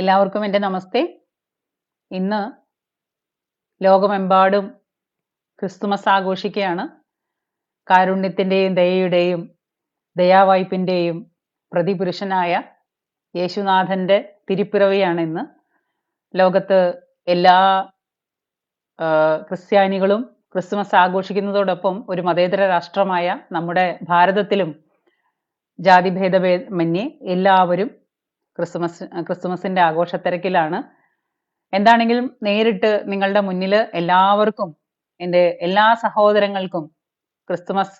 എല്ലാവർക്കും എന്റെ നമസ്തേ. ഇന്ന് ലോകമെമ്പാടും ക്രിസ്തുമസ് ആഘോഷിക്കുകയാണ്. കാരുണ്യത്തിന്റെയും ദയയുടെയും ദയാവായ്പിന്റെയും പ്രതിപുരുഷനായ യേശുനാഥന്റെ തിരുപ്പിറവിയാണ് ഇന്ന്. ലോകത്ത് എല്ലാ ക്രിസ്ത്യാനികളും ക്രിസ്തുമസ് ആഘോഷിക്കുന്നതോടൊപ്പം ഒരു മതേതര രാഷ്ട്രമായ നമ്മുടെ ഭാരതത്തിലും ജാതിഭേദമന്യേ എല്ലാവരും ക്രിസ്തുമസ് ക്രിസ്മസിന്റെ ആഘോഷത്തിരക്കിലാണ്. എന്താണെങ്കിലും നേരിട്ട് നിങ്ങളുടെ മുന്നിൽ എല്ലാവർക്കും എന്റെ എല്ലാ സഹോദരങ്ങൾക്കും ക്രിസ്തുമസ്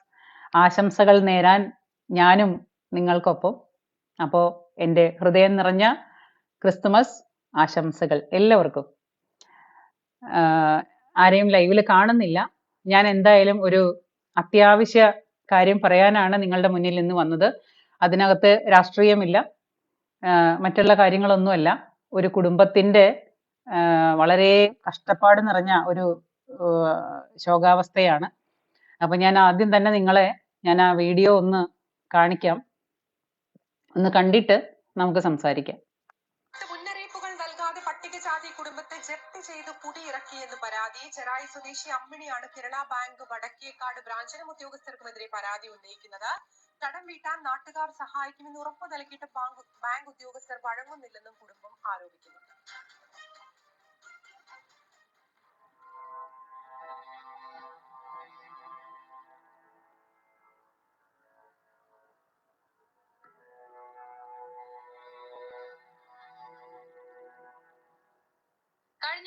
ആശംസകൾ നേരാൻ ഞാനും നിങ്ങൾക്കൊപ്പം. അപ്പോൾ എന്റെ ഹൃദയം നിറഞ്ഞ ക്രിസ്തുമസ് ആശംസകൾ എല്ലാവർക്കും. ആരെയും ലൈവിൽ കാണുന്നില്ല. ഞാൻ എന്തായാലും ഒരു അത്യാവശ്യ കാര്യം പറയാനാണ് നിങ്ങളുടെ മുന്നിൽ നിന്ന് വന്നത്. അതിനകത്ത് രാഷ്ട്രീയമില്ല. മറ്റുള്ള കാര്യങ്ങളൊന്നുമല്ല. ഒരു കുടുംബത്തിന്റെ ആഹ് വളരെ കഷ്ടപ്പാട് നിറഞ്ഞ ഒരു ശോകാവസ്ഥയാണ്. അപ്പൊ ഞാൻ ആദ്യം തന്നെ നിങ്ങളെ ഞാൻ ആ വീഡിയോ ഒന്ന് കാണിക്കാം. ഒന്ന് കണ്ടിട്ട് നമുക്ക് സംസാരിക്കാം. മുന്നറിയിപ്പുകൾ നൽകാതെ പട്ടികജാതി കുടുംബത്തെ ജപ്തി ചെയ്ത് കുടിയിറക്കിയെന്ന് പരാതി. ചെറായി സ്വദേശി അമ്മിണിയാണ് കേരള ബാങ്ക് വടക്കേക്കാട് ബ്രാഞ്ചിലും ഉദ്യോഗസ്ഥർക്കുമെതിരെ പരാതി ഉന്നയിക്കുന്നത്. കടം വീട്ടാൻ നാട്ടുകാർ സഹായിക്കുമെന്ന് ഉറപ്പു നൽകിയിട്ട് ബാങ്ക് ബാങ്ക് ഉദ്യോഗസ്ഥർ വഴങ്ങുന്നില്ലെന്നും കുടുംബം ആരോപിക്കുന്നു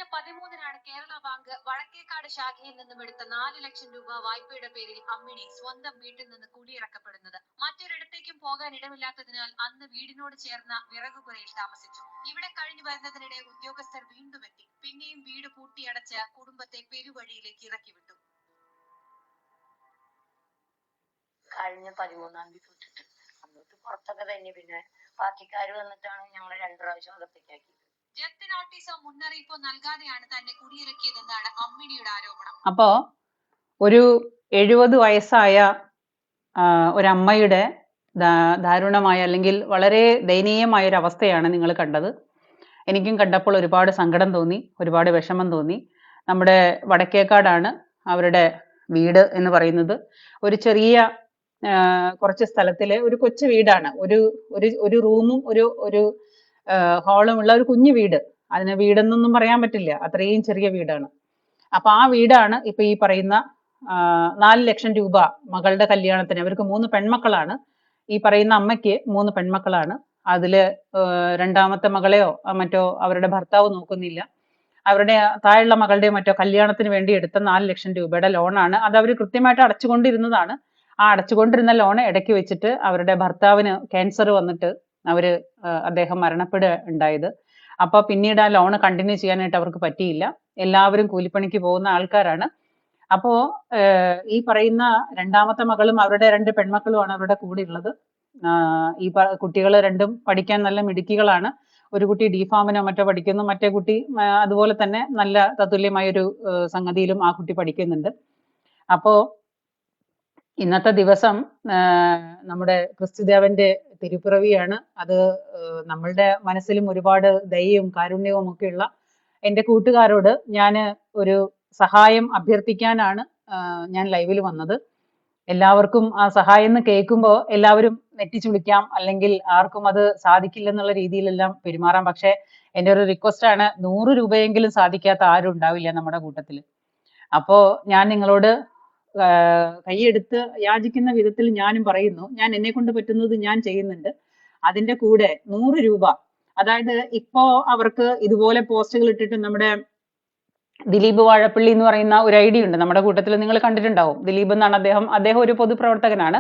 കഴിഞ്ഞ പതിമൂന്നിനാണ് കേരള ബാങ്ക് വടക്കേക്കാട് ശാഖയിൽ നിന്നും എടുത്ത നാല് ലക്ഷം രൂപ വായ്പയുടെ പേരിൽ അമ്മിണി സ്വന്തം വീട്ടിൽ നിന്ന് കുടിയിറക്കപ്പെടുന്നത്. മറ്റൊരിടത്തേക്കും പോകാൻ ഇടമില്ലാത്തതിനാൽ അന്ന് വീടിനോട് ചേർന്ന വിറകുപുരയിൽ താമസിച്ചു. ഇവിടെ കഴിഞ്ഞു വരുന്നതിനിടെ ഉദ്യോഗസ്ഥർ വീണ്ടും എത്തി. പിന്നെയും വീട് പൂട്ടിയടച്ച് കുടുംബത്തെ പെരുവഴിയിലേക്ക് ഇറക്കി വിട്ടു കഴിഞ്ഞ പതിമൂന്നാം തീയതി തൊട്ടിട്ട് അന്നത്തെ പുറത്തൊക്കെ തന്നെ പിന്നെ പാർട്ടിക്കാർ വന്നിട്ടാണ് ഞങ്ങളെ രണ്ടു പ്രാവശ്യം അകത്തേക്കാക്കിയത് നോട്ടീസോ നൽകാതെയാണ് തന്നെ ആരോപണം. അപ്പോ ഒരു എഴുപത് വയസ്സായ ഒരു ഒരമ്മയുടെ ദാരുണമായ അല്ലെങ്കിൽ വളരെ ദയനീയമായ ഒരു അവസ്ഥയാണ് നിങ്ങൾ കണ്ടത്. എനിക്കും കണ്ടപ്പോൾ ഒരുപാട് സങ്കടം തോന്നി ഒരുപാട് വിഷമം തോന്നി. നമ്മുടെ വടക്കേക്കാടാണ് അവരുടെ വീട് എന്ന് പറയുന്നത്. ഒരു ചെറിയ കുറച്ച് സ്ഥലത്തിലെ ഒരു കൊച്ചു വീടാണ്. ഒരു ഒരു ഒരു റൂമും ഒരു ഒരു ഹാളും ഉള്ള ഒരു കുഞ്ഞു വീട്. അതിന് വീടെന്നൊന്നും പറയാൻ പറ്റില്ല. അത്രയും ചെറിയ വീടാണ്. അപ്പൊ ആ വീടാണ് ഇപ്പൊ ഈ പറയുന്ന നാല് ലക്ഷം രൂപ മകളുടെ കല്യാണത്തിന്. അവർക്ക് മൂന്ന് പെൺമക്കളാണ്. ഈ പറയുന്ന അമ്മയ്ക്ക് മൂന്ന് പെൺമക്കളാണ്. അതിൽ രണ്ടാമത്തെ മകളെയോ മറ്റോ അവരുടെ ഭർത്താവ് നോക്കുന്നില്ല. അവരുടെ താഴെയുള്ള മകളുടെയോ മറ്റോ കല്യാണത്തിന് വേണ്ടി എടുത്ത നാല് ലക്ഷം രൂപയുടെ ലോണാണ്. അത് അവർ കൃത്യമായിട്ട് അടച്ചുകൊണ്ടിരുന്നതാണ്. ആ അടച്ചുകൊണ്ടിരുന്ന ലോൺ ഇടയ്ക്ക് വെച്ചിട്ട് അവരുടെ ഭർത്താവിന് ക്യാൻസർ വന്നിട്ട് അവർ അദ്ദേഹം മരണപ്പെടുക ഉണ്ടായത്. അപ്പൊ പിന്നീട് ആ ലോൺ കണ്ടിന്യൂ ചെയ്യാനായിട്ട് അവർക്ക് പറ്റിയില്ല. എല്ലാവരും കൂലിപ്പണിക്ക് പോകുന്ന ആൾക്കാരാണ്. അപ്പോ ഈ പറയുന്ന രണ്ടാമത്തെ മകളും അവരുടെ രണ്ട് പെൺമക്കളുമാണ് അവരുടെ കൂടെ ഉള്ളത്. ഈ കുട്ടികൾ രണ്ടും പഠിക്കാൻ നല്ല മിടുക്കികളാണ്. ഒരു കുട്ടി ഡി ഫാമിനോ മറ്റോ പഠിക്കുന്നു. മറ്റേ കുട്ടി അതുപോലെ തന്നെ നല്ല തത്തുല്യമായ ഒരു സംഗതിയിലും ആ കുട്ടി പഠിക്കുന്നുണ്ട്. അപ്പോ ഇന്നത്തെ ദിവസം നമ്മുടെ ക്രിസ്തുദേവന്റെ തിരുപ്പിറവിയാണ്. അത് നമ്മളുടെ മനസ്സിലും ഒരുപാട് ദയയും കാരുണ്യവും ഒക്കെയുള്ള എന്റെ കൂട്ടുകാരോട് ഞാൻ ഒരു സഹായം അഭ്യർത്ഥിക്കാനാണ് ഞാൻ ലൈവിൽ വന്നത്. എല്ലാവർക്കും ആ സഹായം എന്ന് കേൾക്കുമ്പോൾ എല്ലാവരും നെറ്റിച്ചുളിക്കാം അല്ലെങ്കിൽ ആർക്കും അത് സാധിക്കില്ലെന്നുള്ള രീതിയിലെല്ലാം പെരുമാറാം. പക്ഷേ എന്റെ ഒരു റിക്വസ്റ്റ് ആണ് നൂറ് രൂപയെങ്കിലും സാധിക്കാത്ത ആരും ഉണ്ടാവില്ല നമ്മുടെ കൂട്ടത്തിൽ അപ്പോൾ ഞാൻ നിങ്ങളോട് കൈയെടുത്ത് യാചിക്കുന്ന വിധത്തിൽ ഞാനും പറയുന്നു. ഞാൻ എന്നെ കൊണ്ട് പറ്റുന്നത് ഞാൻ ചെയ്യുന്നുണ്ട്. അതിന്റെ കൂടെ നൂറ് രൂപ. അതായത് ഇപ്പോ അവർക്ക് ഇതുപോലെ പോസ്റ്റുകൾ ഇട്ടിട്ട് നമ്മുടെ ദിലീപ് വാഴപ്പള്ളി എന്ന് പറയുന്ന ഒരു ഐഡിയ ഉണ്ട്. നമ്മുടെ കൂട്ടത്തിൽ നിങ്ങൾ കണ്ടിട്ടുണ്ടാവും. ദിലീപ് എന്നാണ് അദ്ദേഹം. അദ്ദേഹം ഒരു പൊതുപ്രവർത്തകനാണ്.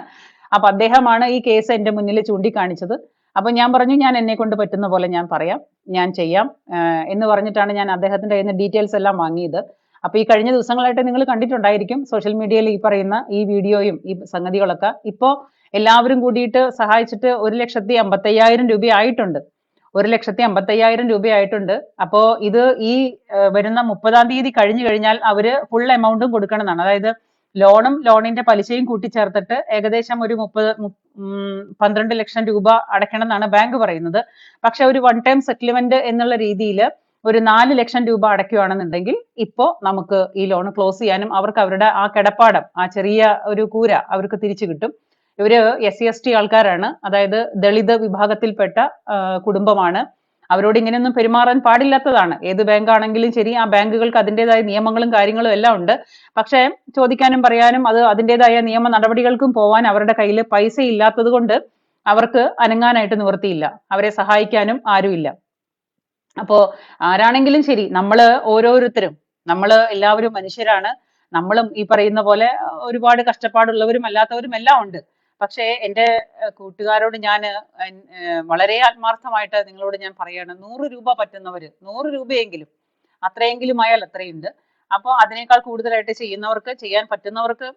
അപ്പൊ അദ്ദേഹമാണ് ഈ കേസ് എന്റെ മുന്നിൽ ചൂണ്ടിക്കാണിച്ചത്. അപ്പൊ ഞാൻ പറഞ്ഞു ഞാൻ എന്നെ കൊണ്ട് പറ്റുന്ന പോലെ ഞാൻ പറയാം. ഞാൻ ചെയ്യാം. എന്ന് പറഞ്ഞിട്ടാണ് ഞാൻ അദ്ദേഹത്തിന്റെ കയ്യിൽ നിന്ന് ഡീറ്റെയിൽസ് എല്ലാം വാങ്ങിയത്. അപ്പൊ ഈ കഴിഞ്ഞ ദിവസങ്ങളായിട്ട് നിങ്ങൾ കണ്ടിട്ടുണ്ടായിരിക്കും സോഷ്യൽ മീഡിയയിൽ ഈ പറയുന്ന ഈ വീഡിയോയും ഈ സംഗതികളൊക്കെ. ഇപ്പോ എല്ലാവരും കൂടിയിട്ട് സഹായിച്ചിട്ട് ഒരു ലക്ഷത്തി അമ്പത്തയ്യായിരം രൂപ ആയിട്ടുണ്ട് ഒരു ലക്ഷത്തി അമ്പത്തയ്യായിരം രൂപയായിട്ടുണ്ട്. അപ്പോ ഇത് ഈ വരുന്ന മുപ്പതാം തീയതി കഴിഞ്ഞു കഴിഞ്ഞാൽ അവർ ഫുൾ എമൗണ്ടും കൊടുക്കണം എന്നാണ് അതായത് ലോണും ലോണിന്റെ പലിശയും കൂട്ടിച്ചേർത്തിട്ട് ഏകദേശം ഒരു മുപ്പത് പന്ത്രണ്ട് ലക്ഷം രൂപ അടയ്ക്കണം എന്നാണ് ബാങ്ക് പറയുന്നത്. പക്ഷെ ഒരു വൺ ടൈം സെറ്റിൽമെന്റ് എന്നുള്ള രീതിയിൽ ഒരു നാല് ലക്ഷം രൂപ അടയ്ക്കുകയാണെന്നുണ്ടെങ്കിൽ ഇപ്പോ നമുക്ക് ഈ ലോൺ ക്ലോസ് ചെയ്യാനും അവർക്ക് അവരുടെ ആ കിടപ്പാടം ആ ചെറിയ ഒരു കൂര അവർക്ക് തിരിച്ചു കിട്ടും. ഇവർ എസ് സി എസ് ടി ആൾക്കാരാണ്. അതായത് ദളിത് വിഭാഗത്തിൽപ്പെട്ട കുടുംബമാണ്. അവരോട് ഇങ്ങനെയൊന്നും പെരുമാറാൻ പാടില്ലാത്തതാണ്. ഏത് ബാങ്ക് ആണെങ്കിലും ശരി ആ ബാങ്കുകൾക്ക് അതിന്റെതായ നിയമങ്ങളും കാര്യങ്ങളും എല്ലാം ഉണ്ട്. പക്ഷേ ചോദിക്കാനും പറയാനും അത് അതിന്റെതായ നിയമ നടപടികൾക്കും പോവാൻ അവരുടെ കയ്യിൽ പൈസ ഇല്ലാത്തത് കൊണ്ട് അവർക്ക് അനങ്ങാനായിട്ട് നിവർത്തിയില്ല അവരെ സഹായിക്കാനും ആരുമില്ല. അപ്പോ ആരാണെങ്കിലും ശരി നമ്മൾ ഓരോരുത്തരും നമ്മൾ എല്ലാവരും മനുഷ്യരാണ് നമ്മളും ഈ പറയുന്ന പോലെ ഒരുപാട് കഷ്ടപ്പാടുള്ളവരും അല്ലാത്തവരും എല്ലാം ഉണ്ട്. പക്ഷേ എന്റെ കൂട്ടുകാരോട് ഞാൻ വളരെ ആത്മാർത്ഥമായിട്ട് നിങ്ങളോട് ഞാൻ പറയാണ് നൂറ് രൂപ പറ്റുന്നവർ നൂറ് രൂപയെങ്കിലും അത്രയെങ്കിലും ആയാൽ അത്രയുണ്ട്. അപ്പോൾ അതിനേക്കാൾ കൂടുതലായിട്ട് ചെയ്യുന്നവർക്ക് ചെയ്യാൻ പറ്റുന്നവർക്ക്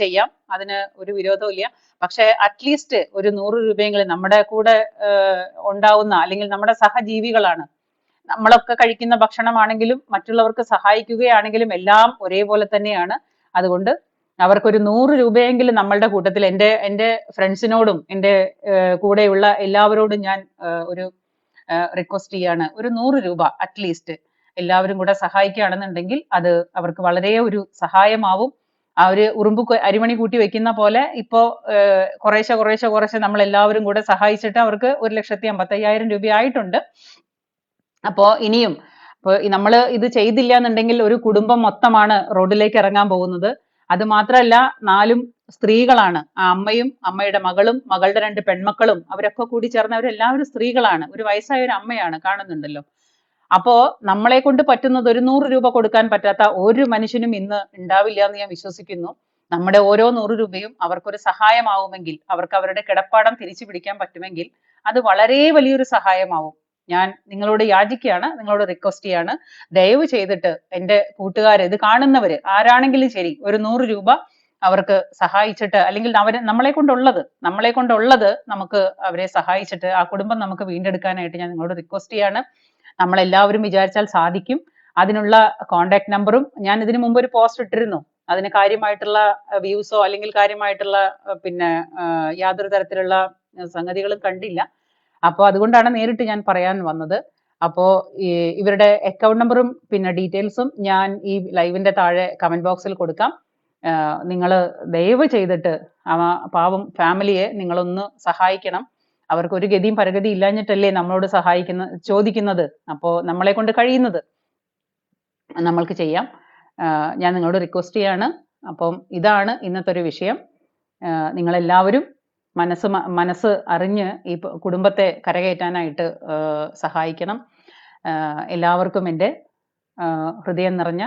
ചെയ്യാം അതിന് ഒരു വിരോധവും ഇല്ല പക്ഷേ അറ്റ്ലീസ്റ്റ് ഒരു നൂറ് രൂപയെങ്കിലും നമ്മുടെ കൂടെ ഉണ്ടാവുന്ന അല്ലെങ്കിൽ നമ്മുടെ സഹജീവികളാണ് നമ്മളൊക്കെ കഴിക്കുന്ന ഭക്ഷണമാണെങ്കിലും മറ്റുള്ളവർക്ക് സഹായിക്കുകയാണെങ്കിലും എല്ലാം ഒരേപോലെ തന്നെയാണ്. അതുകൊണ്ട് അവർക്കൊരു നൂറ് രൂപയെങ്കിലും നമ്മളുടെ കൂട്ടത്തിൽ എന്റെ എന്റെ ഫ്രണ്ട്സിനോടും എന്റെ കൂടെയുള്ള എല്ലാവരോടും ഞാൻ ഒരു റിക്വസ്റ്റ് ചെയ്യാണ്. ഒരു നൂറ് രൂപ അറ്റ്ലീസ്റ്റ് എല്ലാവരും കൂടെ സഹായിക്കുകയാണെന്നുണ്ടെങ്കിൽ അത് അവർക്ക് വളരെ ഒരു സഹായമാവും. ആ ഒരു ഉറുമ്പ് അരിമണി കൂട്ടി വെക്കുന്ന പോലെ ഇപ്പോ കുറേശ്ശെ കുറേശ്ശെ കുറേശ്ശെ നമ്മൾ എല്ലാവരും കൂടെ സഹായിച്ചിട്ട് അവർക്ക് ഒരു ലക്ഷത്തി അമ്പത്തയ്യായിരം രൂപ ആയിട്ടുണ്ട് അപ്പോ ഇനിയും ഇപ്പോൾ നമ്മൾ ഇത് ചെയ്തില്ല എന്നുണ്ടെങ്കിൽ ഒരു കുടുംബം മൊത്തമാണ് റോഡിലേക്ക് ഇറങ്ങാൻ പോകുന്നത്. അത് മാത്രമല്ല നാലും സ്ത്രീകളാണ്. ആ അമ്മയും അമ്മയുടെ മകളും മകളുടെ രണ്ട് പെൺമക്കളും അവരൊക്കെ കൂടി ചേർന്നവരെല്ലാവരും സ്ത്രീകളാണ്. ഒരു വയസ്സായ ഒരു അമ്മയാണ് കാണുന്നുണ്ടല്ലോ. അപ്പോ നമ്മളെ കൊണ്ട് പറ്റുന്നത് ഒരു നൂറ് രൂപ കൊടുക്കാൻ പറ്റാത്ത ഒരു മനുഷ്യനും ഇന്ന് ഉണ്ടാവില്ല എന്ന് ഞാൻ വിശ്വസിക്കുന്നു. നമ്മുടെ ഓരോ നൂറ് രൂപയും അവർക്കൊരു സഹായമാവുമെങ്കിൽ അവർക്ക് അവരുടെ കിടപ്പാടം തിരിച്ചു പിടിക്കാൻ പറ്റുമെങ്കിൽ അത് വളരെ വലിയൊരു സഹായമാവും. ഞാൻ നിങ്ങളോട് യാചിക്കുകയാണ് നിങ്ങളോട് റിക്വസ്റ്റ് ചെയ്യാണ്. ദയവ് ചെയ്തിട്ട് എന്റെ കൂട്ടുകാർ ഇത് കാണുന്നവര് ആരാണെങ്കിലും ശരി ഒരു നൂറ് രൂപ അവർക്ക് സഹായിച്ചിട്ട് അല്ലെങ്കിൽ അവരെ നമ്മളെ കൊണ്ടുള്ളത് നമ്മളെ കൊണ്ടുള്ളത് നമുക്ക് അവരെ സഹായിച്ചിട്ട് ആ കുടുംബം നമുക്ക് വീണ്ടെടുക്കാനായിട്ട് ഞാൻ നിങ്ങളോട് റിക്വസ്റ്റ് ചെയ്യാണ്. നമ്മളെല്ലാവരും വിചാരിച്ചാൽ സാധിക്കും. അതിനുള്ള കോണ്ടാക്ട് നമ്പറും ഞാൻ ഇതിനു മുമ്പ് ഒരു പോസ്റ്റ് ഇട്ടിരുന്നു. അതിന് കാര്യമായിട്ടുള്ള വ്യൂസോ അല്ലെങ്കിൽ കാര്യമായിട്ടുള്ള പിന്നെ യാതൊരു തരത്തിലുള്ള സംഗതികളും കണ്ടില്ല. അപ്പോൾ അതുകൊണ്ടാണ് നേരിട്ട് ഞാൻ പറയാൻ വന്നത്. അപ്പോൾ ഇവരുടെ അക്കൗണ്ട് നമ്പറും പിന്നെ ഡീറ്റെയിൽസും ഞാൻ ഈ ലൈവിന്റെ താഴെ കമന്റ് ബോക്സിൽ കൊടുക്കാം. നിങ്ങൾ ദയവ് ചെയ്തിട്ട് ആ പാവം ഫാമിലിയെ നിങ്ങളൊന്ന് സഹായിക്കണം. അവർക്ക് ഒരു ഗതിയും പരഗതി ഇല്ലാഞ്ഞിട്ടല്ലേ നമ്മളോട് സഹായിക്കുന്ന ചോദിക്കുന്നത്. അപ്പോൾ നമ്മളെ കൊണ്ട് കഴിയുന്നത്. നമ്മൾക്ക് ചെയ്യാം. ഞാൻ നിങ്ങളോട് റിക്വസ്റ്റ് ചെയ്യാണ്. അപ്പം ഇതാണ് ഇന്നത്തെ ഒരു വിഷയം. നിങ്ങളെല്ലാവരും മനസ്സ് മനസ്സ് അറിഞ്ഞ് ഈ കുടുംബത്തെ കരകയറ്റാനായിട്ട് സഹായിക്കണം. എല്ലാവർക്കും എന്റെ ഹൃദയം നിറഞ്ഞ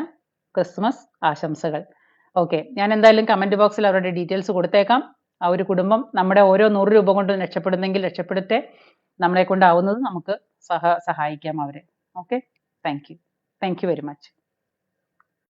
ക്രിസ്മസ് ആശംസകൾ. ഓക്കെ ഞാൻ എന്തായാലും കമന്റ് ബോക്സിൽ അവരുടെ ഡീറ്റെയിൽസ് കൊടുത്തേക്കാം. ആ ഒരു കുടുംബം നമ്മുടെ ഓരോ നൂറ് രൂപ കൊണ്ട് രക്ഷപ്പെടുന്നെങ്കിൽ രക്ഷപ്പെടുത്തെ. നമ്മളെ കൊണ്ടാവുന്നത് നമുക്ക് സഹ സഹായിക്കാം അവരെ. Okay thank you. Thank you very much.